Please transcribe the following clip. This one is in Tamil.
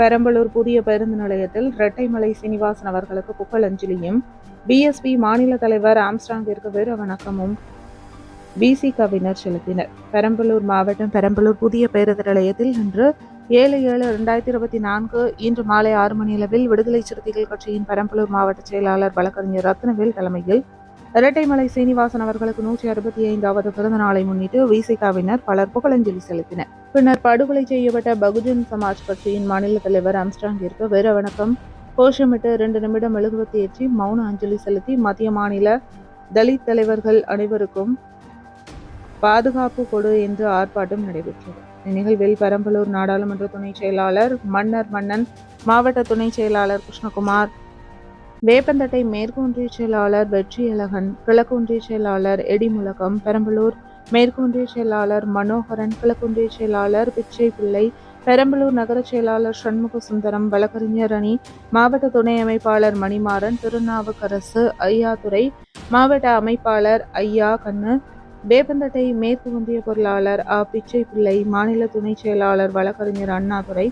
பெரம்பலூர் புதிய பேருந்து நிலையத்தில் இரட்டைமலை சீனிவாசன் அவர்களுக்கு புகழஞ்சலியும் பிஎஸ்பி மாநில தலைவர் ஆம்ஸ்டாங்கிற்கு வீர வணக்கமும். பிசிகவினர் செலுத்தினர். பெரம்பலூர் மாவட்டம் பெரம்பலூர் புதிய பேருந்து நிலையத்தில் இன்று ஏழு ஏழு இரண்டாயிரத்தி இருபத்தி நான்கு இன்று மாலை ஆறு மணியளவில் விடுதலை சிறுத்தைகள் கட்சியின் பெரம்பலூர் மாவட்ட செயலாளர் வழக்கறிஞர் ரத்னவேல் தலைமையில் இரட்டைமலை சீனிவாசன் அவர்களுக்கு நூற்றி அறுபத்தி ஐந்தாவது பிறந்த நாளை முன்னிட்டு விசிகாவினர் பலர் புகழஞ்சலி செலுத்தினர். பின்னர் படுகொலை செய்யப்பட்ட பகுஜன் சமாஜ் கட்சியின் மாநில தலைவர் அம்ஸ்டாங்கிற்கு வீர வணக்கம். கோஷமிட்டு இரண்டு நிமிடம் மெழுகுவத்தி ஏற்றி மௌன அஞ்சலி செலுத்தி மத்திய மாநில தலித் தலைவர்கள் அனைவருக்கும் பாதுகாப்பு கொடு என்று ஆர்ப்பாட்டம் நடைபெற்றது. இந்நிகழ்வில் பெரம்பலூர் நாடாளுமன்ற துணை செயலாளர் மன்னர் மன்னன் மாவட்ட துணை செயலாளர் கிருஷ்ணகுமார் வேப்பந்தட்டை மேற்கு ஒன்றிய செயலாளர் வெற்றியழகன் கிழக்கு ஒன்றிய செயலாளர் எடிமுலகம் பெரம்பலூர் மேற்குன்றிய செயலாளர் மனோகரன் கிழக்குன்றிய செயலாளர் பிச்சை பிள்ளை பெரம்பலூர் நகர செயலாளர் சண்முக சுந்தரம் வழக்கறிஞர் அணி மாவட்ட துணை அமைப்பாளர் மணிமாறன் திருநாவுக்கரசு ஐயாதுரை மாவட்ட அமைப்பாளர் ஐயா கண்ணு வேப்பந்தட்டை மேற்கு ஒன்றிய பொருளாளர் ஆ பிச்சை பிள்ளை மாநில துணை செயலாளர் வழக்கறிஞர் அண்ணாதுரை